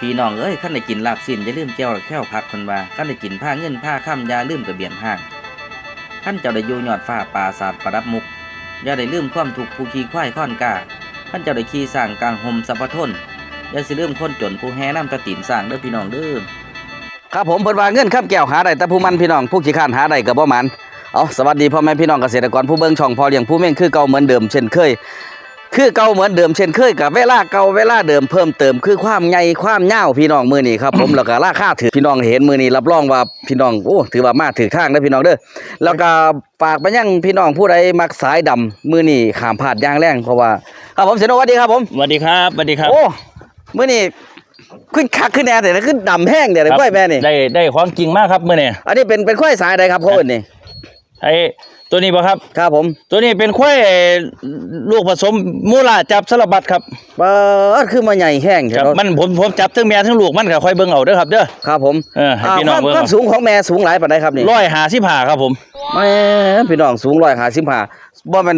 พี่น้องเอ้ยขั้นได้กินลาบสิ้นอย่าลืมแก้วแค่วผักคนว่าขั้นได้กินผ้าเงินผ้าค่ำอยาลืมทะเบียนห้างขั้นเจ้าได้อยู่ยอดฟ้าปราศาสตร์ประดับมุกอย่าได้ลืมความถูกผู้ขี่ควายข้อนกาขั้นเจ้าได้ขี่สร้างกลางห่มสัพพทนอย่าสิลืมคนจนผู้แห่น้ำตะตินสร้างเด้อพี่น้องเด้อครับผมเพิ่นว่าเงินข้ามแก้วหาได้แต่ผู้มันพี่น้องผู้ขี้ข้านหาได้ก็บ่หมันเอาสวัสดีพ่อแม่พี่น้องเกษตรกรผู้เบิ่งช่องพอเลี้ยงผู้เม่งคือเก่าเหมือนเดิมเช่นเคย คือเก่าเหมือนเดิมเช่นเคยกับเวลาเก่าเวลาเดิมเพิ่มเติมคือความใหญ่ความยาวพี่น้องมือนี้ครับผมแล้วก็ราคาถือพี่น้องเห็นมือนี้รับรองว่าพี่น้องโอ้ถือว่ามาถือข้างเด้อพี่น้องเด้อแล้วก็ฝากไปยังพี่น้องผู้ใดมักสายดำมือนี้ขามพลาดอย่างแรงเพราะว่าครับผมเสยโนสวัสดีครับผมสวัสดีครับสวัสดีครับโอ้มือนี้ขึ้นคักขึ้นแน่แต่ขึ้นดำแห้งเดี๋ยวครับกล้วยแม่นี่ได้ได้ของจริงมากครับเมื่อเนี่ยอันนี้เป็นเป็นควายสายใดครับเขาเอิ้นนี่ไอ้ ตัวนี้ป่ะครับ ครับผมตัวนี้เป็นควายลูกผสมมูลาจับสลับบัดครับเปิดคือมาใหญ่แห้งครับเนาะมันผมผมจับทั้งแม่ทั้งลูกมันครับค่อยเบิ่งเอาเด้อครับเด้อครับผมเออให้อ่าพี่คน้อวางมเบิ่งความเอาสูงของแม่สูงหลายปานใดครับนี่ร้อยหาสิบห้าครับผมแม่พี่น้องสูงร้อยห้าสิบห้าบ่แมัน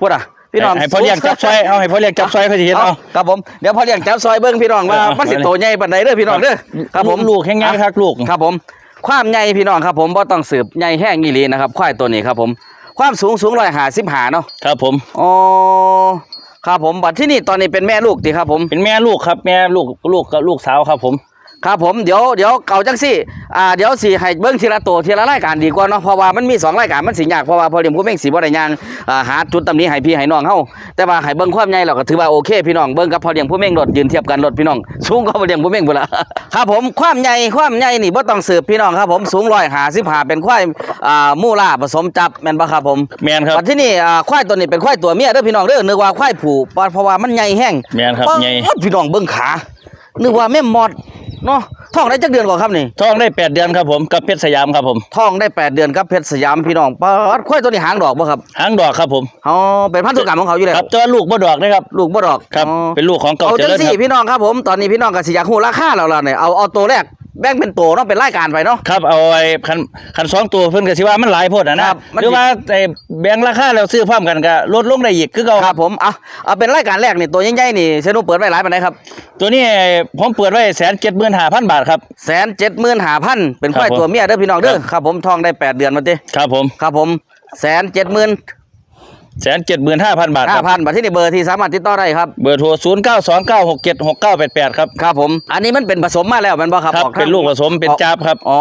พูดอะพี่น้องให้พ่อเลี้ยงจับซอยเอาให้พ่อเลี้ยงจับซอยเขาจะเห็นเอาครับผมเดี๋ยวพ่อเลี้ยงจับซอยเบิ่งพี่น้องว่าเออมันสิโตใหญ่ปานใดเด้อพี่น้องเด้อครับผมลูกแห้งไงครับลูกครับผม ความใหญ่พี่น้องครับผมบ่ต้องสืบใหญ่แห้งอีหลีนะครับควายตัวนี้ครับผม ความสูงสูงร้อยห้าสิบห้าเนาะครับผมอ๋อครับผมบัดที่นี่ตอนนี้เป็นแม่ลูกติครับผม เป็นแม่ลูกครับแม่ลูกลูกกับลูกสาวครับผม ครับผมเดี๋ยวเดี๋ยวเก่าจังสิอ่าเดี๋ยวสิให้เบิ้งทีละตัวทีละรายการดีกว่าเนาะเพราะว่ามันมีสองรายการมันสิยากเพราะว่าพอเรียมผู้เม่งสีบ่ได้ยางอ่าหาจุดตำหนี้ให้พี่ให้น้องเฮาแต่ว่าให้เบิ้งความใหญ่เราก็ถือว่าโอเคพี่น้องเบิ้งกับพอเรียมผู้เม่งรถยืนเทียบกันรถพี่น้องสูงกว่าพอเรียมผู้เม่งพุ่นละครับผมความใหญ่ความใหญ่นี่บ่ต้องสืบพี่น้องครับผมสูง155เป็นควายอ่ามูล่าผสมจับแม่นบ่ครับผมแม่นครับปัจที่นี่อ่าควายตัวนี้เป็นควายตัวเมียเด้อพี่น้องเด้อนึกว่าควายผูเพราะว่ามันใหญ่แห้งแม่นครับป๊าดใหญ่พี่น้องเบิ่งขานึกว่าแม่มอด เนาะท้องได้จักเดือนกว่าครับนี่ท้องได้แปดเดือนครับผมกับเพชรสยามครับผมท้องได้แปดเดือนครับเพชรสยามพี่น้องป๊าดควายตัวนี้หางดอกบ่ครับหางดอกครับผมอ๋อเป็นพันธุกรรมของเขาอยู่แล้วครับตัวลูกบ่ดอกนะครับลูกบ่ดอกครับอ๋อเป็นลูกของเก่าเอาเจจังริญคสี่รับพี่น้องครับผมตอนนี้พี่น้องก็สิอยากฮู้ราคาแล้วล่ะเนี่ยเอาเอาตัวแรก แบ่งเป็นตัวเนาะเป็นรายการไปเนาะ ครับเอาไอ้คันคันสองตัวเพิ่นก็สิว่ามันหลายโพดอะนะครับมัน หรือว่าไอ้แบ่งราคาแล้วซื้อพร้อมกันก็ลดลงได้อีกคือเก่าครับผมเอาเอาเป็นรายการแรกนี่ตัวใหญ่ๆนี่เซนุเปิดไว้หลายปานใดครับตัวนี้ผมเปิดไว้แสนเจ็ดหมื่นห้าพันบาทครับ แสนเจ็ดหมื่นห้าพันเป็นควายครับผมตัวเมียเด้อพี่น้องเด้อครับ ครับผมท้องได้แปดเดือนมาติครับผม ครับผมแสนเจ็ดหมื่น แสนเจ็ดหมื่นห้าพันบาทคห้ารับพันบัตรที่นี่เบอร์ที่สามารถติดต่อได้ครับ เบอร์โทรศูนย์เก้าสองเก้าหกเจ็ดหกเก้าแปดแปดครับ ครับผม อันนี้มันเป็นผสมมาแล้วแมันบ่ครับครับออทางเป็นลูกผสมเป็นออกจับครับ อ๋อ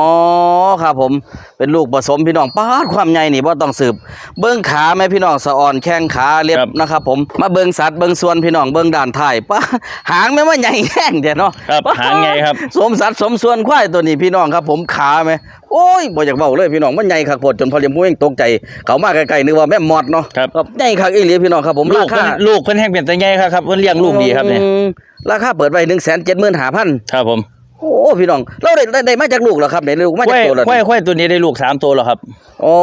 ครับผมเป็นลูกผสมพี่น้องป้าดความใหญ่นี่บ่ต้องสืบ เบิ้งขาแม่พี่น้องสะอ่อนแข้งขาเล็บครับนะครับผมมาเบิ้งสัตว์เบิ้งส่วนพี่น้องเบิ้งด่านท้ายป้าหางแม่ว่าใหญ่แข้งเด้เนาะครับหางไงครับ สมสัตว์สมส่วนควายตัวนี้พี่น้องครับ ผมขาไหม โอ้ยบ่อยากเว้าเลยพี่น้องมันใหญ่คักโพดจนพอเลี้ยงผู้เองตกใจเขามาใกล้ๆนึกว่าแม่มอดเนาะครับ ใหญ่คักอีหลีพี่น้องครับผมลูรากเพิ่คานลูกเพิ่นแห้งเป็นแต่ไงครับครับเพิ่นเลี้ยงลูกดีครับเนี่ยอืมราคาเปิดไว้175,000ครับผมโอ้พี่น้องเราได้ได้ได้มาจากลูกเหรอครับได้ลูกมาควาจากยตัวแล้วควายควายตัวนี้ได้ลูกสามตัวแล้วครับโอ้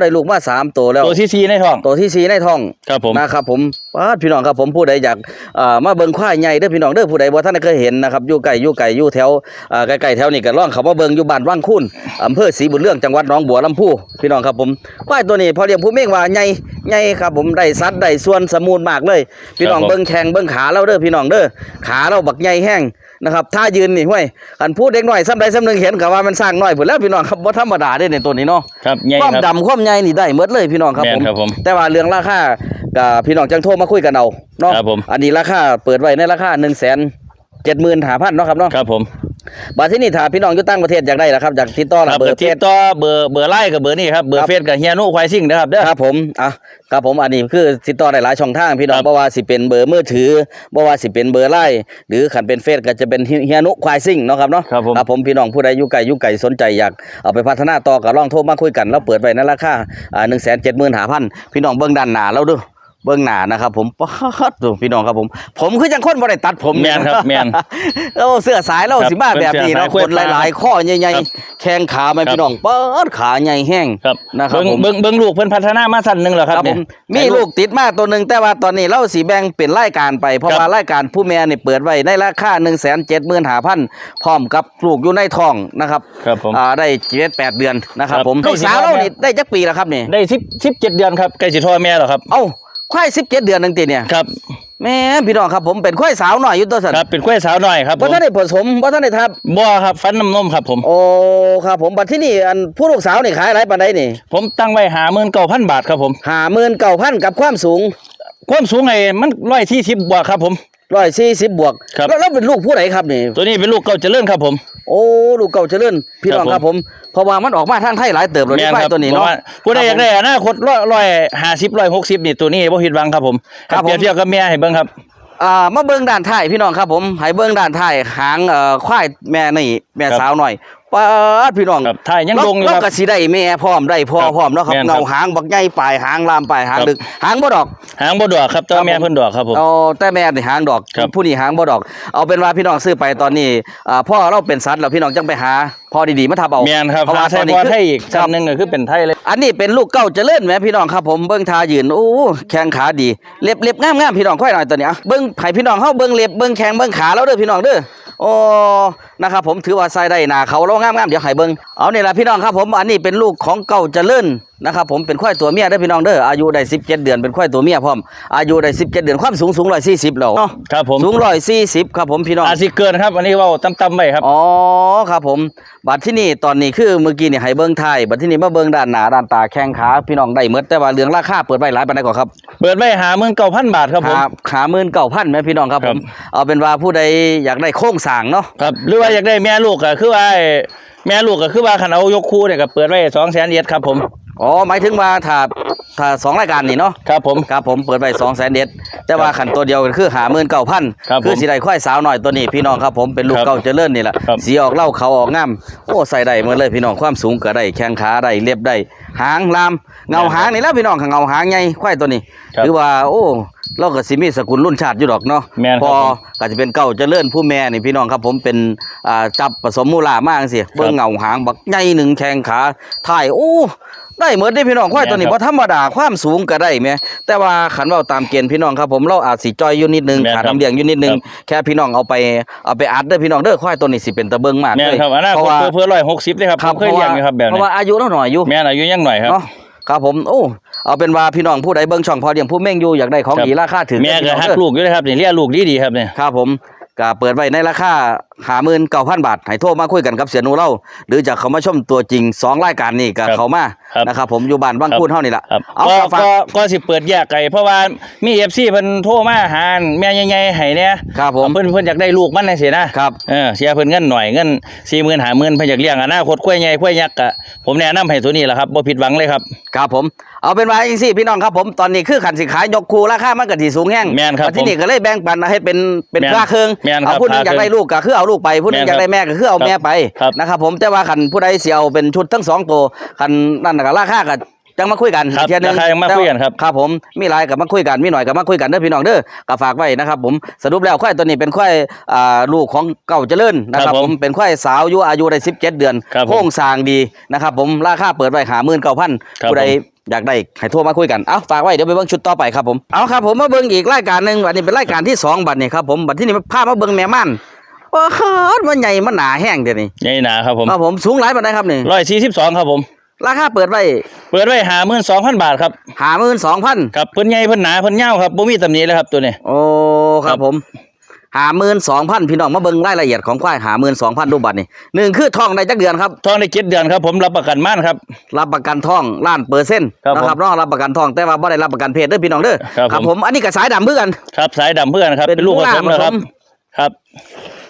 ได้ลูกมาสามตัวแล้วตัวที่สี่ในท้องตัวที่สี่ในท้องครับผมนะครับผม ป้าพี่น้องครับผมผู้ใดอยากมาเบิ่งควายใหญ่เด้อพี่น้องเด้อผู้ใดบ่ท่านเคยเห็นนะครับอยู่ไกลอยู่ไกลอยู่แถวเอ่อใกล้ๆแถวนี้ก็ลองเขามาเบิ่งอยู่บ้านว่างคุ้นอำเภอศรีบุญเรื่องจังหวัดหนองบัวลำพูพี่น้องครับผมควายตัวนี้พอเรียกผู้เม่งว่าใหญ่ใหญ่ครับผมได้สัดได้ส่วนสมูนมากเลย พี่น้องเบิ่งแข้งเบิ่งขาเราเด้อพี่น้องเด้อขาเราบักใหญ่แห้งนะครับถ้ายืนนี่ห้วยคันพูดเด็กหน้อยซ้ำใดซ้ำหนึงเห็นก็ว่ามันสร้างน้อยพุ่นแล้วพี่น้องครับบ่ธรรมดาเด้ในตัวนี้เนาะครับใหญ่ความครับดำความใหญ่นี่ได้หมดเลยพี่น้องครับผมครับผมแต่ว่าเรื่องราคา กับพี่น้องจังโทรมาคุยกันเอาเนาะครับผม อันนี้ราคาเปิดไว้ในราคา1นึ่งแสนเจ็ดหมื่นหาพันเนาะครับเนาะครับผมบัดที่นี่ถ้าพี่น้องอยู่ต่างประเทศอยากได้ละครับอยากติดต่อคละรับเบเบออร์ร์เฟติซดต่อเบอร์เบอร์ไล่กับเบอร์นี่ครับเบอครัร์บเฟซกับเฮียนุควายซิ่งนะครับเด้อ ครับผมอะครับผมอันนี้คือติดต่อได้หลายช่องทางพี่น้องครับ บ่ว่าสิเป็นเบอร์มือถือบ่ว่าสิเป็นเบอร์ไลน์หรือขันเป็นเฟซก็จะเป็นเฮียนุควายซิ่งเนาะครับเนาะ ครับผม ครับผมพี่น้องผู้ใดอยู่ไกลอยู่ไกลสนใจอยากเอาไปพัฒนาต่อก็ลองโทรมาคุยกัน แล้วเปิดไว้ในราคาอ่า175,000พี่น้องเบิ่งด้านหน้าเราเดู เบื้องหน้านะครับ ผมป๊าดดูพี่น้องครับผม ผมคือจังคนบ่ได้ตัดผมแม่นครับแม่นโอ้เสื้อสายเราครับสิมาแบบนี้เนาะเสื้คอนสายหลาย ๆ ข้อใหญ่ครับๆแข้งขาไหมครับพี่น้องเปิดขาใหญ่แห้งครับนะครับเบิ้งผมเบิ้งเบิ้งลูกเพิ่นพัฒนามาสั้นหนึงเหรอครับครับผเนี่ยมมีลูกติดมาตัวหนึ่งแต่ว่าตอนนี้เราสีแบ่งเป็นรายการไปเพราะครับว่ารายการผู้แม่นี่เปิดไว้ในราคา1นึ่งแสนเจ็ดหมื่นห้าพันพร้อมกับลูกอยู่ในท้องนะครับครับผมอ่าได้เจ็ดแปดเดือนนะครับครับผมได้ลูกสาวสิบเราวันนี่ได้จักปีแล้วครับนี่ได้สิบสิบเจ็ดเดือนครับใกล้สิทอแม่แล้วครับเอ้า ควายสิบเจ็ดเดือนหนึงตีเนี่ยครับแม่พี่น้องครับผมเป็นควายสาวหน่อยอยู่ตัวสันครับเป็นกล้วยสาวน้อยครับผบ่มท่านได้ผสมบ่ท่านได้ทับบ่ครับฟันน้ำนมครับผมโอ้ครับผมบัดที่นี่อันผู้ลูกสาวนี่ขายหลายปานใดนี่ ผมตั้งไว้หาเมื่นเก้าพันบาทครับผม59,000กับความสูง ความสูงไอ้มันร้อยที่สิบบวกครับผม 140บวกครับ แล้วแล้วเป็นลูกผู้ใดครับนี่ ตัวนี้เป็นลูกเก่าเจริญครับผม โอ้ลูกเก่าเจริญพี่น้องคครัรับบผผมมเพราะว่ามันออกมาทางไทยหลายเติบเลยแม่นควาคยรับตัวนี้เพเนาะ ราะว่าผู้ใดอยากได้อนาคตร้อยร้อยห้าสิบร้อยหกสิบนี่ตัวนี้บ่ผิดหวังครับผมครับผม เปรียบเทียบกับแม่ให้เบิ่งครับ อ่ามาเบิ่งด้านท้ายพี่น้องครับผมให้เบิ่งด้านท้ายหางเอ่อควายแม่นี่แม่ครับ สาวหน่อย ปาดพี่น้องครับถ่ายยังเราลงอยู่เราครับ ก็สิได้แม่พร้อมได้พ่อครับพร้อมเนาะครับแม่นครับ เงาหางบักใหญ่ปลายหางลามปลายหางครับดึกหางบ่ดอก หางบ่ดอกครับแต่ว่าแม่เพิ่นดอกครับผม เอาแต่แม่นี่หางดอก ครับผู้นี่หางบ่ดอก เอาเป็นว่าพี่น้องซื้อไปตอนนี้อ่าพ่อเราเป็นสัตว์แล้วพี่น้องจังไปหาพ่อดีๆมาทับเอาแม่นครับเพราะหาว่าไทตยอนนี้พอคือไทยอีกครัชั้บนหนึงก็คือเป็นไทยเลย อันนี้เป็นลูกเก้าเจริญแหมพี่น้องครับผมเบิ้งทายืนโอ้แข้งขาดีเล็บเล็บงามงามพี่น้องค่อยหน่อยตัวเนี้ยเบิ้งไผพี่น้องเฮาเบิ้งเล็บเบิ้งแข้งเบิ้งขาแล้วเด้อพี่น้องเด้อ โอ้นะครับผมถือว่าใส่ได้หนาเขาเรางามงามเดี๋ยวไห้เบิงเอาเนี่ยละพี่น้องครับผมอันนี้เป็นลูกของเก่าเจริญ นะครับผมเป็นควายตัวเมียเด้อพี่น้องเด้ออายุได้17 เดือนเป็นควายตัวเมียพร้อมอายุได้17 เดือนความสูงสูง140แล้วเนาะครับผมสูง140ครับผมพี่น้องอาจสิเกินครับอันนี้เว้าต่ำๆไว้ครับอ๋อครับผมบัดที่นี่ตอนนี้คือเมื่อกี้นี่ให้เบิ้งไทายบัดที่นี่มาเบิ้งด้านหน้าด้านตาแข้งขาพี่น้องได้หมดแต่ว่าเรื่องราคาเปิดไว้หลายปานใดก่อนครับเปิดไว้หาเมื่นเก้าพันบาทครับผมขาขาหมื่นเก้าพันไหมพี่น้องครับคผรับมเอาเป็นว่าผู้ใดอยากได้โค้งสร้างเนาะครับหรือว่าอยากได้แม่ลูกก็คือว่าไอ้แม่ลูกก็คือว่าคันเอายกคู่เนี่ยก็เปิดไว้2แสนเยดครับผม อ๋อหมายถึงว่าถ้าถ้าสองรายการนี่เนาะครับผม ครับผมเปิดไปสองแสนเด็ดแต่ว่าขันตัวเดียวก็คือหาหมื่นเก้าพันครับผมคือสีได้ค่อยสาวหน่อยตัวนี้พี่น้องครับผมเป็นลูกครับเก่าเจริญนี่แหละครับ สีออกเล่าเขาออกงามโอ้ใส่ได้หมดเลยพี่น้องความสูงก็ได้แข้งขาได้เล็บได้หางลามเงาหางนี่แหล้วพี่น้องเงาหางไงควายตัวนี้ครับคือว่าโอ้เราก็สิมีสกุลรุ่นชาติอยู่ดอกเนาะแม่นครับพอผม ก็จะเป็นเก่าเจริญผู้แม่นี่พี่น้องครับผมเป็นอ่าจับผสมมูลามากสิเบิ่งเงาหางบักใหญ่หนึ่งแข้งขาถ่ายโอ้ ได้เหมือนได้พี่น้องควายตัวนี้แม่นครับบ่ธรรมดาความสูงก็ได้แหมแต่ว่าขันเว้าตามเกณฑ์พี่น้องครับผมเราอาจสิจ้อยอยู่นิดนึงแม่นครัขาบดน้ำเลี้ยงอยู่นิดนึงครับแค่พี่น้องเอาไปเอาไปอัดเด้อพี่น้องเด้อควายตัวนี้สิเป็นตะเบิงมากแม่เลนยครับอนาเพคราะตว่าเพื่อร้อยหกสิบเลยครับผมเคยเลี้ยงอยู่ครับแบบเพราะนี้ว่าอายุเราหน่อยอยู่แม่นอายุยังหน่อยครับเนาะครับผมโอ้เอาเป็นว่าพี่น้องผู้ใดเบิ่งช่องพอเลี้ยงผู้เม่งอยู่อยากได้ของครับดีราคาถึงแม่พี่ก็น้องฮักเด้อลูกอยู่เลยครับนี่เลี้ยงลูกดีๆครับเนี่ยครับผมก็เปิดไว้ในราคาหาหมื่นเก้าพันบาทให้โทรมาคุยกันกับเสียหนูเล่าหรือจะเขามาชมตัวจริงสองรายการนี่ก็ครับเขามาครับนะครับผมอยู่บ้านบางคูนเท่านี่แหละครับเอาก็ก็ฝากก็ก็สิเปิดแยกไก่เพราะว่ามี FC เพิ่นโทรมาหาแม่ใหญ่ๆให้เนี่ยครับผมเพิ่นเพิ่นอยากได้ลูกมันจังซี่นะครับเออเสียเพิ่นเงินหน่อยเงิน40,000 50,000เพิ่นอยากเลี้ยงอนาคตกล้วยใหญ่กล้วยยักษ์ก็ผมแนะนำให้ตัวนี้แหละครับบ่ผิดหวังเลยครับครับผมเอาเป็นว่าจังซี่พี่น้องครับผมตอนนี้คือขันสิขายยกคูราคามันก็สิสูงแห้งแม่นครับที่นี่ก็เลยแบ่งปันให้เป็นเป็นแม่นค่าเครื่องแม่นครับเอาผู้หนึงอยากได้ลูกก็คือเอาลูกไปผู้หนึงแม่นอยากได้แม่ก็คือเอาครับแม่ไปครับนะครับผมแต่ว่าขันผู้ใดเสียเอาเป็นชุดทั้งสองตัวขันนั่นก็ราคาก็จังมาคุยกันครับอีกเทียหนึงราคายังมาคุยกันครับครับผมมีหลายกับมาคุยกันมีหน่อยกับมาคุยกันเด้อพี่น้องเด้อก็ฝากไว้นะครับ ผมสรุปแล้วควายตัวนี้เป็นควายอ่าลูกของเก่าเจริญนะครับครับผผมมเป็นควายสาวอายุอายุได้17 เดือนครับผมโค้งสร้างดีนะครับ ผมราคาเปิดไว้หาหมื่นเก้าพันครับผู้ใดผมอยากได้ให้โทรมาคุยกัน เอาฝากไว้เดี๋ยวไปเบิ่งชุดต่อไปครับผม เอาครับผมมาเบิ่งอีกรายการหนึ่งอันนี้เป็นรายการที่สองบัดนี้ครับผมบัดที่นี่พามาเบิ่งแม่ม่าน โอ้โหมันใหญ่มันหนาแห้งเดี๋ยวนี้ใหญ่หนาครับผมครับผมสูงหลายปานใดครับนี่142ครับผม ราคาเปิดไว้เปิดไว้52,000บาทครับหาหมื่นสองพันครับเพิ่นใหญ่เพิ่นหนาเพิ่นยาวครับบ่มีตำหนิเลยครับตัวนี้โอ้คครัรับบผมหาหมื่นสองพันพี่น้องมาเบิ่งรายละเอียดของควายหาหมื่นสองพันรูปบัตรนี่หนึ่งคือทองได้จักเดือนครับท้องได้เจ็ดเดือนครับผมรับประกันม่านครับรับประกันทองล้านเปอร์เซ็นต์ครับนะครับผมน้องรับประกันทองแต่ว่าบ่ได้รับประกันเพศเด้อพี่น้องเด้อครับผมผมอันนี้ก็สายดำเพื่อกันครับสายดำเพื่อนครับเป็นเป็นลูกผสมมูลาแล้วครับผสมครับ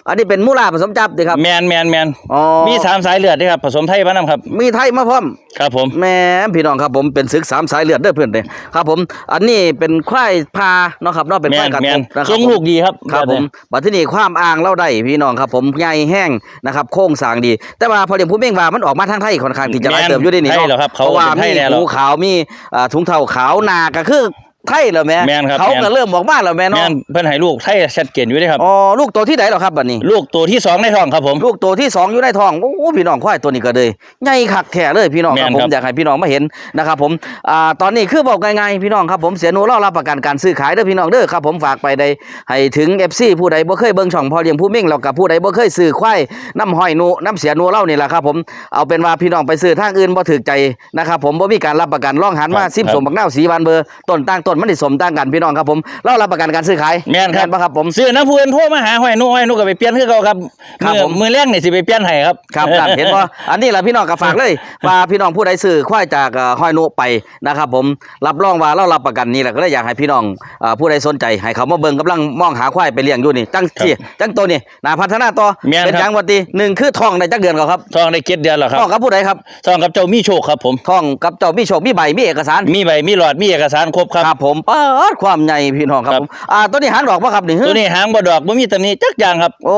อันนี้เป็นมูลาผสมจับดีครับแมนแมนแมนอ๋อมีสามสายเลือดด้วยครับผสมไทยมานำครับ มีไทยมาพร้อมครับผมแหม่พี่น้องครับผมเป็นศึกสามสายเลือดเด้อเพื่อนเด้อครับผม อันนี้เป็นควายพาเนาะครับเนาะเป็นแมควายนกัดแมกนบนะคทรัรงบลูกดีครับครับผมบัดที่นี่ความอ่างเล่าได้พี่น้องครับผมใหญ่แห้งนะครับโค้งสร้างดี แต่ว่าพอเลี้ยงผู้เม่งว่ามันออกมาทางไทยค่อนข้างที่จะหลายเติมอยู่ได้นี่ไทยเนาะเหรอครับเพเขาราะว่าเป็นไทมียแน่หรอหูขาวมีอ่าถุงเท้าขาวนาก็คือ ไทยเหรอแม่แม่นครับเขาแม่นก็เริ่มออกมาแล้วแม่แมเนาะนเพิ่นให้ลูกไทยชัดเจนอยู่ด้วยครับ อ๋อลูกตัวที่ไหนเหรอครับบัดนี้ ลูกตัวที่สองในท้องครับผม ลูกตัวที่สองอยู่ในท้องโอ้พี่น้องควายตัวนี้ก็เลยใหญ่คักแท้เลยพี่น้องครับแม่นผมครับอยากให้พี่น้องมาเห็นนะครับผมอ่าตอนนี้คือบอกง่ายๆพี่น้องครับผมเสียหนูเรารับประกันการซื้อขายเด้อพี่น้องเด้อครับผมฝากไปได้ให้ถึง FC ผู้ใดบ่เคยเบิ่งช่องพอเลี้ยงผู้เม่งแล้วกับผู้ใดบ่เคยซื้อควายน้ำห้อยหนูน้ำเสียหนูเล่านี่แหละครับผมเอาเป็นว่าพี่น้องไปซื้อทางอื่นบ่ถูกใจนะครับผมบ่มีการรับประกันล่องหันมาซิมสมบักนาวสีบานเบอร์ต้นตั้งต้นต้นมันสิสมต่างกันพี่น้องครับผมเรารับประกันการซื้อขายแม่นครับ ปะครับผม ซื้อน้ำผู้อื่นโทรมาหาห้อยหนุ่ห้อยหนุ่ก็ไปเปลี่ยนคือเขาครับครับมือผม มือแรงนี่สิไปเปลี่ยนให้ครับ ครับครับเห็นว่าอันนี้แหละพี่น้องก็ฝากเลยว่าพี่น้องผู้ใดซื้อควายจากเอ่อห้อยนุไปนะครับผมรับรองว่าเรารับประกันนี่แหละก็เลยอยากให้พี่น้องเอ่อผู้ใดสนใจให้เขามาเบิ่งกำลังมองหาควายไปเลี้ยงอยู่นี่จังที่จังตัวนี่นาพัฒนาต่อแม่นครับ เป็นจังวัตีหนึ่งคือทองในจักเดือนเขาครับทองได้เก็ดเดือนแล้วครับทองกับผู้ใดครับ ทองกับเจ้ามีโชคครับผม ทองกับเจ้ามีโชคมีใบมีเอกสาร มีใบมีหลอดมีเอกสารครบครับ ครับผมป้าดความใหญ่พี่น้องครับครับ ผมอ่าตัวนี้หางดอกป่ะครับนี่ตัวนี้หางบ่ดอกบ่มีตำหนิจักอย่างครับโอ้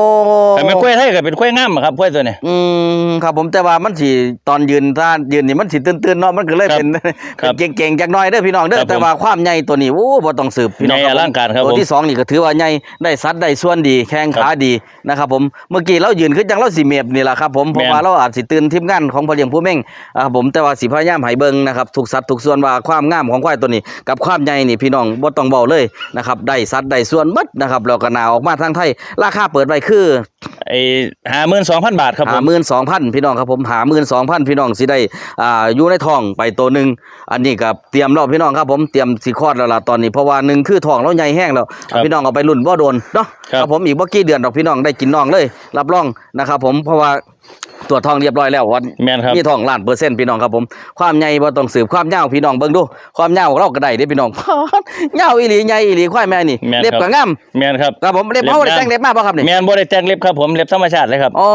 แต่ไม่ค่อยไทยก็เป็นค่อยงามอะครับค่อยตัวนี้ อืมครับผมแต่ว่ามันสิตอนยืนถ้ายืนนี่มันสิตื่นๆเนาะมันก็เลยครับเป็นครับเป็นเก่งๆจักหน่อยเด้อพี่น้องเด้อครับผมแต่ว่าความใหญ่ตัวนี้โอ้บ่ต้องสืบพี่น้องใหญ่อลังการครับตัวผมที่สองนี่ก็ถือว่าใหญ่ได้สัดได้ส่วนดีแข้งครับขาดีนะครับผมเมื่อกี้เรายืนขึ้นจังเราสิเมบนี่แหละครับผมเพราะแม่นว่าเราอาจสิตื่นทีมงานของพ่อเลี้ยงผู้เม่งอ่าครับผมแต่ว่าสิพยายามให้เบิ่งนะครับทุกสัดทุกส่วนว่าความงามของควายตัวนี้ กับความใหญ่นี่พี่น้องบ่ต้องเบาเลยนะครับได้สัดได้ส่วนหมดนะครับแล้วก็หนาออกมาทางไทย ราคาเปิดไว้คือไอ้52,000บาทครับผหามหมื่นสองพันพี่น้องครับผมหาหมื่นสองพันพี่น้องสิได้อ่าอยู่ในท้องไปตัวหนึ่งอันนี้กับเตรียมแล้วพี่น้องครับผมเตรียมสิคลอดแล้วล่ะตอนนี้เพราะว่าหนึ่งคือท้องแล้วใหญ่แห้งแล้วครับพี่น้องเอาไปรุ่นบ่โดนเนาะครับผมอีกบ่กี่เดือนดอกพี่น้องได้กินน้องเลย รับรองนะครับผมเพราะว่า ตรวจท้องเรียบร้อยแล้ววันแม่นครับ มีท้องล้านเปอร์เซ็นต์พี่น้องครับผม ความใหญ่บ่ต้องสืบความยาวพี่น้องเบิ่งดู ความยาวของเราก็ได้เด้พี่น้อง ยาวอีหลีใหญ่อีหลีควายแม่นี่แม่นครับ เล็บก็งามแม่นครับ ครับผมเล็บเฮาได้แต่งเล็บมาบ่ครับนี่แม่นบ่ได้แต่งเล็บครับผมเล็บธรรมชาติเลยครับอ๋อ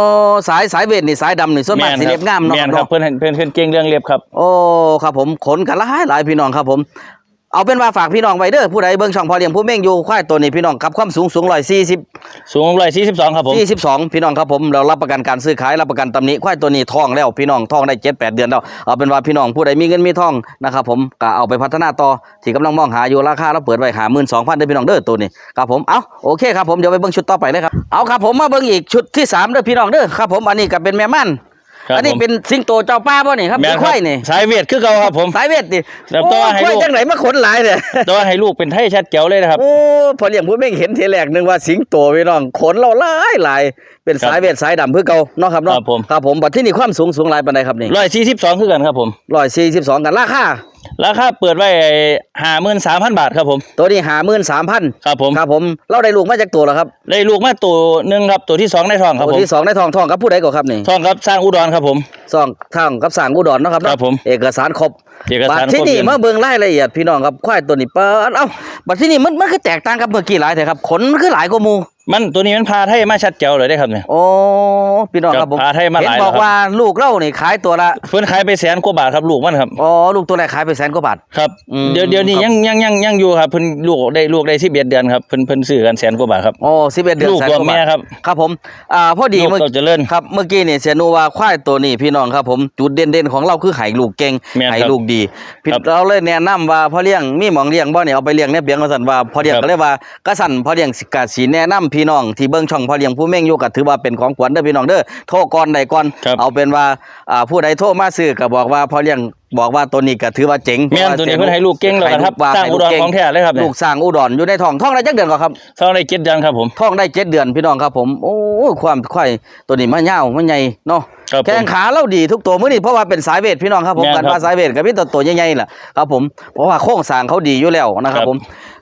สายสายเวทนี่สายดำนี่ส่วนมากสิเล็บงามเนาะแม่นครับครับเนาะเพิ่นเพิ่นเพิ่นเก่งเรื่องเล็บครับ โอ้ครับผมขนกันหลายหลายพี่น้องครับผม เอาเป็นว่าฝากพี่น้องไว้เด้อผู้ใดเบิ่งช่องพอเลี้ยงผู้เม่งอยู่ควายตัวนี้พี่น้องกับความสูงสูงร้อยสี่สิบสูง142ครับผมสี่สิบสองพี่น้องครับผมเรารับประกันการซื้อขายรับประกันตำหนิควายตัวนี้ทองแล้วพี่น้องทองได้เจ็ดแปดเดือนแล้วเอาเป็นว่าพี่น้องผู้ใดมีเงินมีทองนะครับผมก็เอาไปพัฒนาต่อที่กำลังมองหาอยู่ราคาเราเปิดไว้หาหมื่นสองพันเด้อพี่น้องเด้อตัวนี้ครับผมเอาโอเคครับผมเดี๋ยวไปเบิ่งชุดต่อไปเลยครับเอาครับผมมาเบิ่งอีกชุดที่สามเด้อพี่น้องเด้อครับผมอันนี้ก็เป็นแม่ม่าน ครับอันนี้ผม เป็นสิงโตเจ้าป้าป่ะนี่ครับแม่เป็นนคครับวายนี่สายเวทคือเก่าครับผม สายเวทดิแล้วตัวโอ้ให้ควายลูก จังไหนมาขนหลายเนี่ยแต่ว่าให้ลูกเป็นไทยชัดแจ๋วเลยนะครับ โอ้พอเลี้ยงผู้เม่งเห็นทีแรกนึกว่าสิงโตพี่น้องขนเราหลายหลายเป็นครับสายเวทสายดำเพื่อเก่าเนาะครับเนาะครับผม ครับผมบัดที่นี่ความสูงสูงหลายปานใดครับนี่142คือกันครับผม ร้อยสี่สิบสองกันราคา ราคาเปิดไว้53,000บาทครับผม ตัวนี้หาหมื่นสามพันครับผม ครับผมเราได้ลูกมาจากตัวแล้วครับได้ลูกมาตัวหนึงครับตัวที่สองในท้องครับตัวผมที่สองในทองทองกับผู้ใดก่อนครับนี่ท้องครับสร้างอุดรครับผม สองทางกับสร้างอุดรเนาะครับเนาะครับผม เอกสารครบ เอกบัสาดรที่นี่ครบมาเบิ่งรายละเอียดพี่น้องครับควายตัวนี้เปิดเอ้าบัดที่นี่มันมันคือแตกต่างกับเมื่อกี้หลายแต่ครับขนมันคือหลายกว่าหมู่ มันตัวนี้มันพาไทยมาชัดแจ๋วเลยได้ครับเนี่ย โอ้พี่น้องครับผมพาไทยมาหลายเห็นบอกแล้วครับว่าลูกเล่านี่ขายตัวละเพิ่นขายไปแสนกว่าบาทครับลูกมันครับอ๋อลูกตัวแรกขายไปแสนกว่าบาทครับอืมเดี๋ยวเดี๋ยวนี้ครับยังยังยังยังอยู่ครับเพิ่นลูกได้ลูกได้11เดือนครับเพิ่นเพิ่นซื้อกันแสนกว่าบาทครับโอ้สิบเอ็ดเดือนลูกแสนตัวกว่าแม่บาทครับครับผมอ่าพอดีลูกเมื่อเต่าเจริญครับเมื่อกี้นี่เสียนูว่าควายตัวนี้พี่น้องครับผมจุดเด่นๆของเราคือไห้ลูกเก่งแม่นครับไห้ลูกดีพี่ครับเราเลยแนะนำว่าพ่อเลี้ยงมีหมองเลี้ยงบ่เนี่ยเอาไปเลี้ยงเนี่ยเบียงว่าสั่นว่าพ่อเลี้ยงครับก็เลยว่ากระสั่นพ่อเลี้ยงสิกะสีแนะนำพี่น้องที่เบิ่งช่องพ่อเลี้ยงผู้เม่งอยู่ก็ถือว่าเป็นของขวัญเด้อพี่น้องเด้อโทรก่อนใดก่อนครับเอาเป็นว่าอ่าผู้ใดโทรมาซื้อก็บอกว่าพ่อเลี้ยงบอกว่าตัวนี้ก็ถือว่าเจ๋งแม่นตัวนี้เพิ่นให้ลูกเก่งแล้วครับว่าสร้างอุดรให้ของแท้เลยครับเนี่ยลูกสร้างอุดรอยู่ในท้องท้องได้จักเดือนก่อนครับท้องได้7เดือนครับผม ท้องได้เจ็ดเดือนพี่น้องครับผมโอ้ยความควายตัวนี้มันยาวมันใหญ่เนาะครับผมแข้งขาเราดีทุกตัวมื้อนี้เพราะว่าเป็นสายเวทพี่น้องครับผมแม่นการครับว่าสายเวทกับพี่ตัวตัวใหญ่ๆล่ะครับผมเพราะว่าโครงสร้างเขาดีอยู่แล้วนะครับครับผม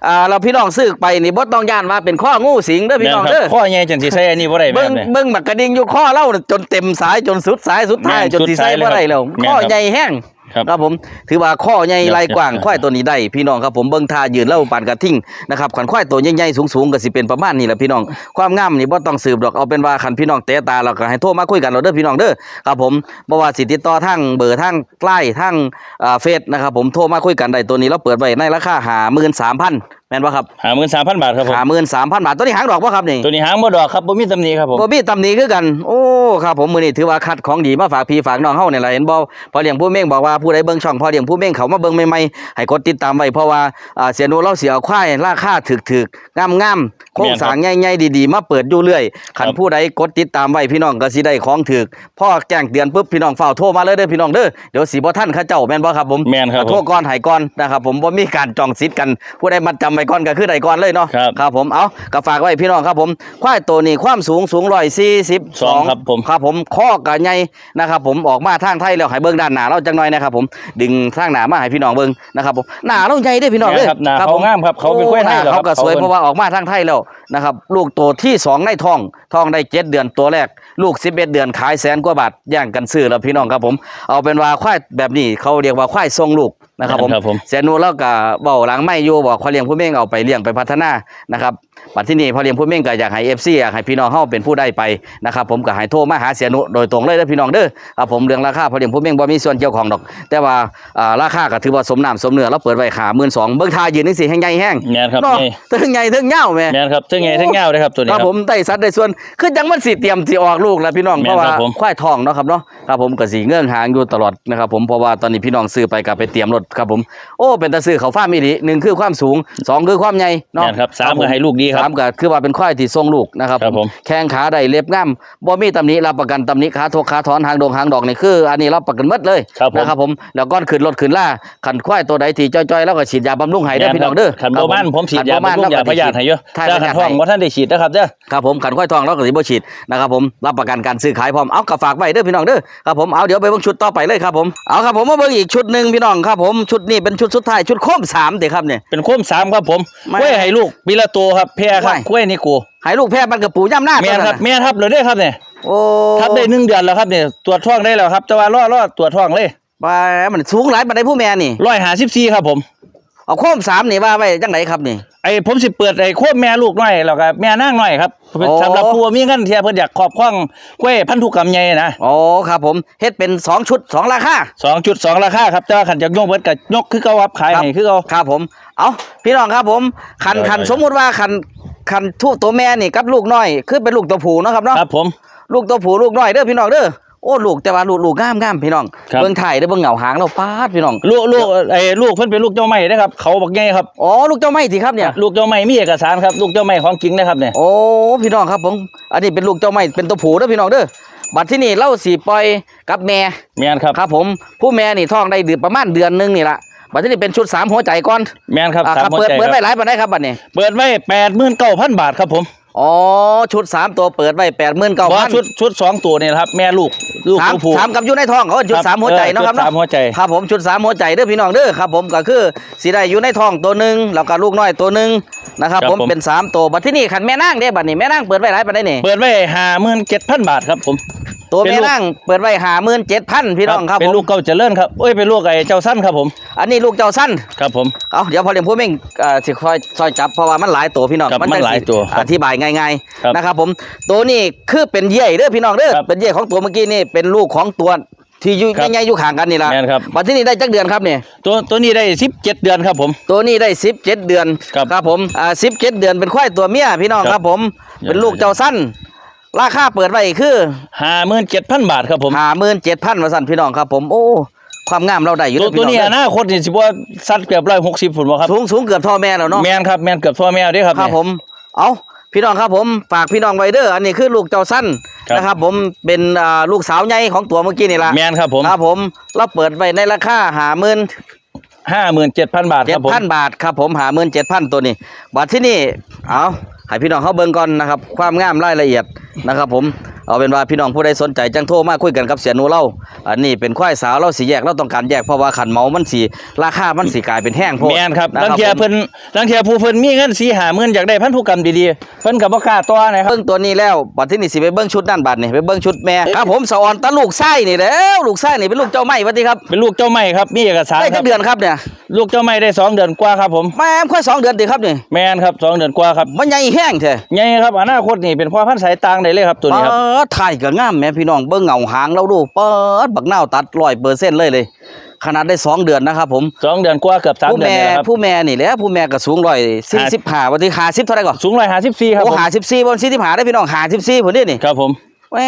อ่าเราพี่น้องซื้อไปนี่บ่ต้องย่านว่าเป็นข้องูสิงเด้อพี่แม่นน้องครับเด้อข้อใหญ่จังสิใส่อันนี้บ่ได้แบเบิ่งบเนี่ยเบิ่งบักกระดิ่งอยู่ข้อเล่าน่ะจนเต็มสายจนสุดสายสุดท้ายแม่นจนสิใส่สุดสายเลยบ่ได้แล้วครับข้อแม่นครับใหญ่แห้ง ครับครับผมถือว่าข้อใหญ่เดี๋ยวลายกว้างเดี๋ยวควายตัวนี้ได้พี่น้องครับผมเบิ่งท่ายืนแล้วปานกระทิ่งนะครับขันควายตัวใหญ่ๆสูงๆก็สิเป็นประมาณนี้แหละพี่น้องความงามนี่บ่ต้องสืบดอกเอาเป็นว่าคันพี่น้องเตะตาเราก็ให้โทรมาคุยกันเราเด้อพี่น้องเด้อครับผมบ่ว่าสิติดต่อทางเบอร์ทางไลน์ทางอ่าเฟซนะครับผมโทรมาคุยกันได้ตัวนี้เราเปิดไว้ในราคา53,000 แม่นบ่ครับ53,000บาทครับผม53,000บาทตัวนี้หางดอกบ่ครับนี่ตัวนี้หางบ่ดอกครับบ่มีตำหนิครับผมบ่มีตำหนิคือกัน โอ้ครับผมมื้อนี้ถือว่าคัดของดีมาฝากพี่ฝากน้องเฮานี่แหละเห็นบ่พอเลี้ยงผู้เม่งบอกว่าผู้ใดเบิ่งช่องพอเลี้ยงผู้เม่งเขามาเบิ่งใหม่ๆให้กดติดตามไว้เพราะว่าอ่าเสียหนูเราสิเอาควายราคาถึกๆงามๆโครงสร้างใหญ่ๆดีๆ มาเปิดอยู่เรื่อยคันผู้ใดกดติดตามไว้พี่น้องก็สิได้ของถึกพ่อแจ้งเตือนปุ๊บพี่น้องเฝ้าโทรมาเลยเด้อพี่น้องเด้อเดี๋ยวสิบ่ทันเขาเจ้าแม่นบ่ครับผมแม่นครับผมโทรก่อนให้ก่อนนะครับผมบ่มีการจองสิทธิ์กันผู้ใดมัดจำไว้ก่อนก็คือได้ก่อนเลยเนาะครับครับผมเอาก็ฝากไว้พี่น้องครับผมควายตัวนี้ความสูงสูง142สองครับผมครับผมข้อกะใหญ่นะครับผมออกมาทางไทยแล้วให้เบิ่งด้านหน้าเราจังหน่อยนะครับผมดึงทางหน้ามาให้พี่น้องเบิ่งนะครับผมหน้าเราใหญ่เด้อพี่น้องเด้อครับหน้าผเขางามครับเขาเป็นกล้วยไทยโอ้หเหรอน้าครัเขาบก็สวยเขาเป็นเพราะว่าออกมาทางไทยแล้วนะครับลูกตัวที่สองในท้อง ท้องได้เจ็ดเดือนตัวแรก ลูก11เดือนขายแสนกว่าบาทย่างกันซื้อแล้วพี่น้องครับผม เอาเป็นว่าควายแบบนี้เขาเรียกว่าควายทรงลูกนะครับผมครับผมเสียหนูแล้วก็เบาหลังไม่อยู่บอกพอเลี้ยงผู้เม่งเอาไปเลี้ยงไปพัฒนานะครับปัจที่นี่พอเลี้ยงผู้เม่งก็อยากให้เอฟซีอยากให้พี่น้องเฮาเป็นผู้ได้ไปนะครับผมก็ให้โทรมาหาเสียหนูโดยตรงเลยเด้อพี่น้องเด้อครับผมเรื่องราคาพอเลี้ยงผู้เม่งบ่มีส่วนเกี่ยวข้องดอก แต่ว่าอ่าราคาก็ถือว่าสมน้ำสมเนื้อเราเปิดไว้ขา12,000เบิ่งทายืนนี่สิแห้งใหญ่แห้งแม่นครับเนาะใหญ่ถึงใหญ่ถึงยาวแม่แม่นครับทั้งใหญ่ทั้งยาวเลยครับตัวนี้คครัรับบผมได้สัตว์ได้ส่วนคือจังมันสิเตรียมสิออกลูกแล้วพี่น้องแม่นเพราะว่าครับผม ควายทองเนาะครับเนาะครับผมก็สิเงื่องหางอยู่ตลอดนะครับผมเพราะว่าตอนนี้พี่น้องซื้อไปก็ไปเตรียมรถครับผมโอ้เป็นตาซื้อเขาฟ้าร์มอีหลีหนึ่งคือความสูงสองคือความใหญ่เนาะแม่นครับสามผก็ให้ลูกดีครับ สามก็คือว่าเป็นควายที่ทรงลูกนะครับครับผม แข้งขาได้เล็บง่ามบ่มีตำหนิรับประกันตำหนิขาทกขาถอนหางดงหางดอกนี่คือ อันนี้รับประกันหมดเลยครับผม นะครับผมแล้วก้อนขึ้นรถขึ้นล่าขันควายตัวใดที่จ้อยๆแล้วก็ฉีดยาบำรุงให้ได้อพี่น้องเด้อขันโบมันผมฉีดยาขันบำรุงยาพยาธิให้เยอะถ่ายถ้าพขัยานธิท้องให้ว่าท่านได้ฉีดนะครับเด้อ ครับผมขันควายทองเราก็สิบ่ฉีดนะครับผมรับประกันการซื้อขายพร้อมเอากระฝากไว้เด้อพี่น้องเด้อครับผมเอาเดี๋ยวไปเบิ่งชุดต่อไปเลยครับผมเอาครับผมมาเบิ่งอีกชุดหนึ่งพี่น้องครับผมชุดนี้เป็นชุดสุดท้ายชุดโค้มสามเด้ครับเนี่ยเป็นโค้มสามครับผมไม่กล้วยให้ลูกปีละตัวครับแพรครับไม่กล้วยนี่กูให้ลูกแพทย์มันกับปู่ย่ำหน้าแม่นครับตัวแม่ทับเลยเด้อครับเนี่ยโอ้ทับได้หนึ่งเดือนแล้วครับเนี่ยตรวจท้องได้แล้วครับแต่ว่ารอรอตรวจท้องเลยไปมันสูงหลายปานใดผู้แม่นี่ร้อยหาสิบสี่ครับผม เอาโค้มสามนี่ว่าไว้จังไหนครับนี่ ไอ้ผมสิเปิดไอ้โค้มแม่ลูกหน่อยแล้วก็แม่นางหน่อยครับโอ้ สำหรับผู้มีเงินเทียเพิ่นอยากครอบครองกล้วยพันธุกรรมใหญ่นะโอ้ครับผมเฮ็ดเป็นสองชุดสองราคา สองจุดสองราคาครับแต่ว่าขันจากยกเบิดกับยกคือเก่าครับขายครับ ให้คือเก่า ครับผม เอาพี่น้องครับผมคันได้คันได้ สมมุติว่าคันคันทุตัวแม่นี่กับลูกน้อยคือเป็นลูกตัวผู้เนาะครับเนาะครับผม ลูกตัวผู้ลูกน้อยเด้อพี่น้องเด้อ โอ้ลูกแต่ว่าลูกลูกงามงามพี่น้องครับ เบิ่งถ่ายเด้อเบิ่งเหงาหางเราปาดพี่น้องลูกลูกไอ้ลูกเพิ่นเป็นลูกเจ้าไม้นะครับ เขาบักใหญ่ครับอ๋อลูกเจ้าไม้สิครับเนี่ย ลูกเจ้าไม้มีเอกสารครับ ลูกเจ้าไม้ของจริงนะครับเนี่ย โอ้พี่น้องครับผมอันนี้เป็นลูกเจ้าไม้เป็นตัวผู้เด้อพี่น้องเด้อบัดที่นี่เล่าสีปล่อยกับแม่แม่นครับ ครับผมผู้แม่นี่ท้องได้เดือนประมาณเดือนหนึงนี่ละบัดที่นี่เป็นชุดสามหัวใจก่อนแม่นครับอ่าสามครับหัวเปิดใจเปิดคไว้รับหลายปานใดครับบัดนี้เปิดไว้แปดหมื่นเก้าพันบาทครับผม อ๋อชุดสามตัวเปิดไว้แปดหมื่นเก้าว่าพันชุดชุดสองตัวเนี่ยครับ แม่ลูกลูกสามตัวผู้ สามกับอยู่ในท้องเขาชุดครับสามหัวใจเนาะครับเออชุดสามเนาะหัวใจ ครับผมชุดสามหัวใจเด้อพี่น้องเด้อครับผมก็คือสีได้อยู่ในท้องตัวหนึ่งแล้วก็ลูกน้อยตัวหนึ่งนะครับผม เป็นสามตัวบัดที่นี่ขันแม่นางเด้บัดนี้แม่นางเปิดไว้หลายปานใดนี่เปิดไว้ห้าหมื่นเจ็ดพันบาทครับผม ตัวเป็นแม่ลูกนางเปิดไว้หาหมื่นเจ็ดพันพี่น้องครับเป็นผมลูกเก่าเจริญครับเอ้ยเป็นลูกไอ้เจ้าสั้นครับผมอันนี้ลูกเจ้าสั้น ครับผม เอาเดี๋ยวพอเรียนผู้เม่งเอ่อสิคอยซอยจับเพราะว่ามันหลายตัวพี่น้องครับจัมันหลายตัวครับอธิบายง่ายครับๆนะครับผมตัวนี้คือเป็นเย่เด้อพี่น้องเด้อครับเป็นเย่ของตัวเมื่อกี้นี่เป็นลูกของตัวที่อยู่ครับใหญ่ๆอยู่ข้างกันนี่ละแม่นครับบัดที่นี่ได้จักเดือนครับเนี่ยตัวตัวนี้ได้สิบเจ็ดเดือนครับผม ตัวนี้ได้สิบเจ็ดเดือนครับผมอ่าสิบเจ็ดเดือนเป็นควายตัวเมียพี่น้องครับครับผมเดี๋ยวเป็นลูกเจ้าสั้น ราคาเปิดไว้คือห้าหมื่นเจ็ดพันบาทครับผมห้าหมื่นเจ็ดพันวสันพี่น้องครับผมโอ้ความงามเราได้อยู่ตัวเด้อตัวพี่นี้น้อองเด้อนาคตนี่สิบ่ว่าสัตว์เกือบร้อยหกสิบผมบ่ครับสูงสูงเกือบเท่อแม่แล้วเนาะแมนครับแมนเกือบทั่วแมวเด้อครับครับเนี่ยผมเอาพี่น้องครับผมฝากพี่น้องไว้เด้ออันนี้คือลูกเจ้าสั้นครับนะครับผมเป็นอ่าลูกสาวใหญ่ของตัวเมื่อกี้นี่ละแมนครับผมครับผมเราเปิดไว้ในราคาหาหมื่นห้าหมื่นเจ็ดพันบาทคเจ็ดรับผมพันบาทครับผมหาหมื่นเจ็ดพันตัวนี้บัตรที่นี่เอา ให้พี่น้องเขาเบิ่งก่อนนะครับความงามรายละเอียดนะครับ ผมเอาเป็นว่าพี่น้องผู้ใดสนใจจังโทรมาคุยกันกับเสียหนูเล่าอันนี้เป็นควายสาวเราสีแยกเราต้องการแยกเพราะว่าขันเมามันสีราคามันสีกลายเป็นแห้งโพดแมนครับนะลังเทียผมเพิ่นลังเทียผู้เพิ่นมีเงินสี่หาหมื่นอยากได้พันธุกรรมดีๆเพิ่นกับบ่กล้าตัวนะครับเบิ้งตัวนี้แล้วบัดที่นี่สิไปเบิ้งชุดนั่นบัดนี่ไปเบิ้งชุดแม่ครับผมสะออนตาลูกไส้นี่แหล้วลูกไส้นี่เป็นลูกเจ้าไม้วัดดีครับเป็นลูกเจ้าไม้ครับมีเอกสารได้คจัรักบเดือนครับเนี่ยลูกเจ้าไม้ได้สองเดือนกว่าครับผมแม่มค่อยสองเดือนดีครับนี่แมนครับสองเดือนกว่าครับมันใหญ่แห้งแท้ใหญ่ครับอนาคตนี่เป็นพ่อพันธุ์สายต่างได้เลยครับตัวนี้ครับเปิดถ่ายก็งามแม่พี่น้องเบิ้งเงาหางเราดูเปิดบักนาวตัดร้อยเปอร์เซ็นต์เลยเลย ขนาดได้สองเดือนนะครับผมสองเดือนกว่าเกือบสามผู้เดือนแม่นี่แหละครับผู้แม่นี่แหละผู้แม่ก็สูงร้อยสี่สิบห้าวันที่หาสิบเท่าไหร่ก่อนสูงร้อยห้าสิบสี่ครับโอ้ผมหาสิบสี่บนสี่สิบห้าได้พี่น้องหาสิบสี่ผมนี่นี่ครับผมแหม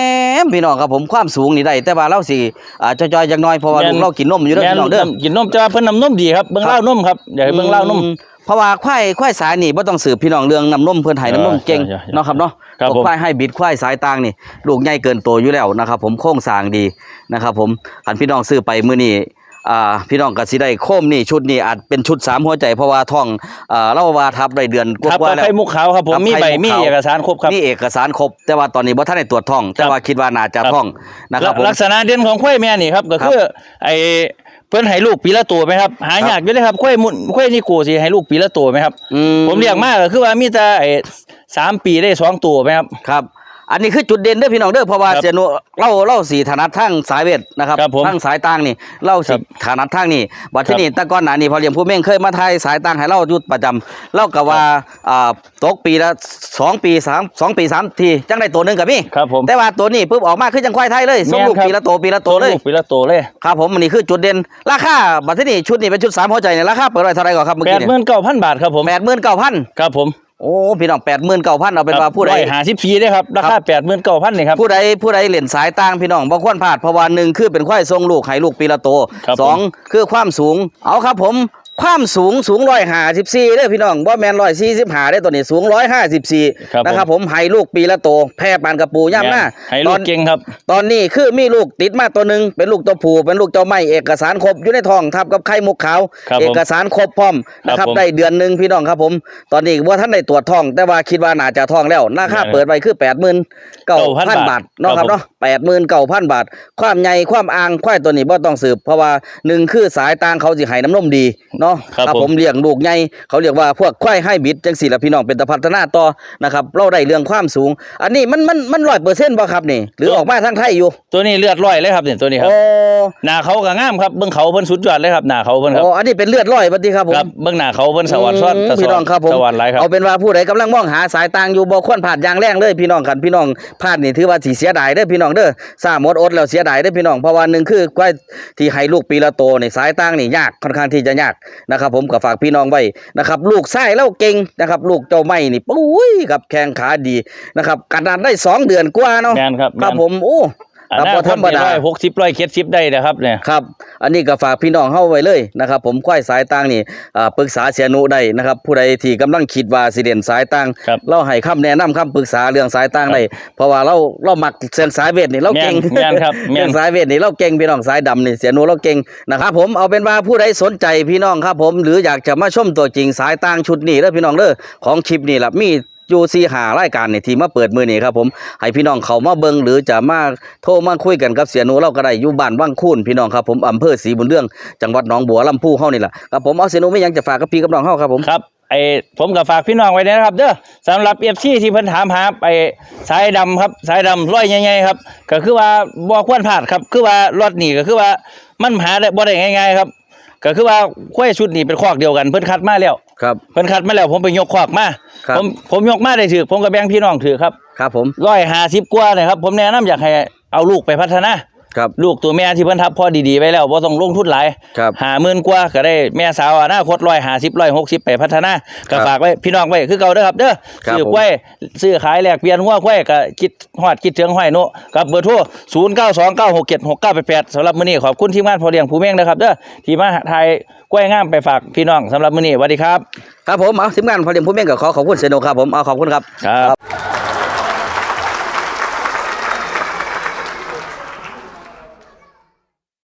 พี่น้องครับผมความสูงนี่ได้แต่ว่าเราสิอ่าจอยๆอย่างน้อยเพราะว่าแม่นลูกเรากินนมอยู่เด้อแม่พี่น้องเด้อกินนมจะว่าเพิ่นน้ำนมดีครับเบิ่งครับเล่านมครับอยากให้เบิ่งเล่านมอื เพราะว่าควายควายสายนี่บ่ต้องสืบพี่น้องเรื่องน้ำนมเพิ่นให้น้ำนมเก่งใช่ใช่เนาะครับเนาะครับพวกผม ควายให้บิดควายสายต่างนี่ลูกใหญ่เกินโตอยู่แล้วนะครับ ผมโค้งสร้างดีนะครับผมคันพี่น้องซื้อไปมื้อนี้อ่าพี่น้องก็สิได้โคมนี่ชุดนี้อาจเป็นชุดสามหัวใจ เพราะว่าท้องอ่าเล่าว่าทับได้เดือนกครับว่าๆแล้ว ไข่มุกขาวครับผมครับมีใบไข่มุกมีขาวเอกสารครบครับมีเอกสารครบ แต่ว่าตอนนี้บ่ทันได้ตรวจท้อง แต่ครับว่าคิดว่าน่าจะครับ ท้องนะครับผม ลักษณะเด่นของควายแม่นี่ครับก็คือไอ เพิ่นให้ลูกปีละตัวไหมครับหายากอยู่เลยครับควายมุนควายนี่กูสิให้ลูกปีละตัวไหมครับ อืผมเรียกมากก็คือว่ามีแต่ไอ้สามปีได้สองตัวไหมครับ ครับ อันนี้คือจุดเด่นเด้อพี่น้องเด้อเพราะว่าครับเสียหนุเล่าเล่าสีถนัดทางสายเวทนะครับครับผมทางสายต่างนี่เล่าสีครับถนัดทางนี่บัดที่ครับนี่แตะก้อนหนานี่พอเลี้ยงผู้เม่งเคยมาไทยสายต่างให้เล่าอยู่ประจำเล่ากับว่าอ่าตกปีละสองปีสามสองปีสามทีจังได้ตัวหนึงกับพี่ครับผม แต่ว่าตัวนี้ปุ๊บออกมาคือจังควายไทยเลยส่งลูกแม่นครับ ปีละโตวปีละโตวเลยลูกปีละตัวเลยครับผมอันนี้คือจุดเด่นราคาบัดที่นี่ชุดนี้เป็นชุดสามหัวใจเนี่ยราคาเปิดไว้เท่าไหรก่อนครับเมื่อแปกี้ดเนี่ยหมื่นเก้าพันบาทครับผมแปดหมื่นเก้าพัน ครับผม โอ้พี่น้องแปดหมื่นเก้าพันเอาเป็นว่าผู้ใดหาสิบสี่ได้ครับราครัคาบแปดหมื่นเก้าพันนี่ครับผู้ใดผู้ใดเล่นสายต่างพี่น้องบ่ควรพลาดเพราะว่าหนึ่งคือเป็นควายทรงลูกให้ลูกปีละโตครับสองคือความสูงเอาครับผม ความสูงสูงร้อยห้าสิบสี่เด้อพี่น้องบ่แมนร้อยสี่สิบห้าได้อตัวนี้สูงร้อยห้าสิบสี่ครับผม นะครับผมให้ลูกปีละโตแพร่ปานกระปูย่ำหน้าให้ตลูอกนเก่งครับ ตอนนี้คือมีลูกติดมาตัวหนึ่งเป็นลูกตัวผู้เป็นลูกเจ้าไม่เอกสารครบอยู่ในท้องทับกับไข่มุกขาว ครับผมเอกสารครบพร้อมนะคครัรับบผมได้เดือนหนึ่งพี่น้องครับผม ตอนนี้ว่าท่านได้ตรวจท้อง แต่ว่าคิดว่าน่าจะท้องแล้วราคาแม่นเปิดไว้คือแปดหมื่นเก้าพันบาทเนาะครับครับผม เนาะแปดหมื่นเก้าพันบาท ความใหญ่ความอ่างควายตัวนี้บ่ต้องสืบเพราะว่าหนึ่งคือสายตางเขาสิให้น้ำนมดีเนาะครับผผมมเลี้ยงลูกใหญ่เขาเรียกว่าพวกควายให้บิดจังสี่ละพี่น้องเป็นตะพัฒนาต่อนะครับเราได้เรื่องความสูง อันนี้มันมันมันร้อยเปอร์เซ็นต์บ่ครับนี่ หรือออกมาทางไทยอยู่ ตัวนี้เลือดร้อยเลยครับเนี่ยตัวนี้ครับโอ้หน้าเขาก็งามครับเบื้องเขาเพิ่นสุดยอดเลยครับหน้าเขาเพิ่นครับโอ้อันนี้เป็นเลือดร้อยบัดนี้ครับผมครับเบื้องหน้าเขาเพิ่นสวรรค์ซ้อนมพี่น้องครับผมสวรรค์หลายครับเอาเป็นว่าผู้ใดกำลังมองหาสายตางอยู่บ่ควรพลาดอย่างแรงเลยพี่น้องกันพี่น้องพลาดนี่ถือว่าสิเสียดายเด้อพี่น้องเด้อสร้างหมดอดแล้วเสียดายเด้อพี่น้องเพราะว่าหนึ่งคือควายที่ให้ลูกปีละโตนี่สายตางนี่ยากค่อนข้างที่จะยากนะครับ ผมก็ฝากพี่น้องไว้นะครับ ลูกไส้เล่าเก่งนะครับ ลูกเจ้าไม้นี่ปุ้ยครับแข้งขาดีนะครับกระดานได้สองเดือนกว่าเนาะแม่นครับครับแม่นผมโอ้ อันครับนั้นบ่ธรรมดา ร้อยหกสิบร้อยเจ็ดสิบได้นะครับเนี่ย ครับ อันนี้ก็ฝากพี่น้องเข้าไว้เลยนะครับ ผมควายสายต่างนี่อ่าปรึกษาเสียหนุได้นะครับ ผู้ใดที่กำลังคิดว่าสิเด่นสายต่างครับเราให้คำแนะนำคำปรึกษาเรื่องสายต่างได้เพราะว่าเราเรามักเส้นสายเวทนี่เราเก่งแม่นแม่นครับแม่นเรื่องสายเวทนี่เราเก่งพี่น้องสายดำนี่เสียหนุเราเก่งนะครับผมเอาเป็นว่าผู้ใดสนใจพี่น้องครับผมหรืออยากจะมาชมตัวจริงสายต่างชุดนี้เด้อพี่น้องเด้อของคลิปนี่ล่ะมี อยู่ซีหารายการนี่ยที่มาเปิดมือนี่ครับผมให้พี่น้องเขามาเบิงหรือจะมาโทรมาคุยกันกับเสียหนูเราก็ได้อยู่บ้านว่างคูนพี่น้องครับผมอำเภอศรีบุญเรื่องจังหวัดหนองบัวลำพูเฮานี่แหละครับผมเอาเสียหนูไม่ยังจะฝากกับพี่กับน้องเฮาครับผมครับไอผมก็ฝากพี่น้องไว้นะครับเด้อสำหรับเอฟซีที่เพิ่นถามหาไอสายดำครับสายดำร้อยใหญ่ๆครับ ก็คือว่าบ่ควรพลาดครับ คือว่ารถนี่ก็คือว่ามันหาได้บ่ได้ง่ายๆครับ ก็คือว่าควายชุดนี้เป็นคอกเดียวกันเพิ่นคัดมาแล้ว ครับ เพิ่นคัดมาแล้วผมไปยกคอกมาครับ ผมผมยกมาได้ถือผมก็แบ่งพี่น้องถือครับครับผม ร้อยห้าสิบกว่าเลยครับ ผมแนะนำอยากให้เอาลูกไปพัฒนา ครับ ลูกตัวแม่ที่เพิ่นทับพอดีๆไว้แล้วบ่ต้องลงทุนหลายครับหาหมื่นกว่าก็ได้แม่สาวอนาคตร้อยหาสิบร้อยหกสิบไปพัฒนาก็ครับฝากไว้พี่น้องไว้คือเก่าเด้อครับเด้อครับซื้อผม กล้วยซื้อขายแลกเปลี่ยนหัวกล้วยก็คิดฮอดคิดถึงห้อยโนกับเบอร์โทร0 9 2 9 6 7 6 9 8 8สำหรับมื้อนี้ขอบคุณทีมงานพอเลี้ยงผู้เม่งนะครับเด้อที่มาถ่ายกล้วยงามไปฝากพี่น้องสำหรับมื้อนี้สวัสดีครับ ครับผมเอาทีมงานพอเลี้ยงผู้เม่งก็ขอขอบคุณเสียหนูครับผมเอาขอบคุณครับ ครับ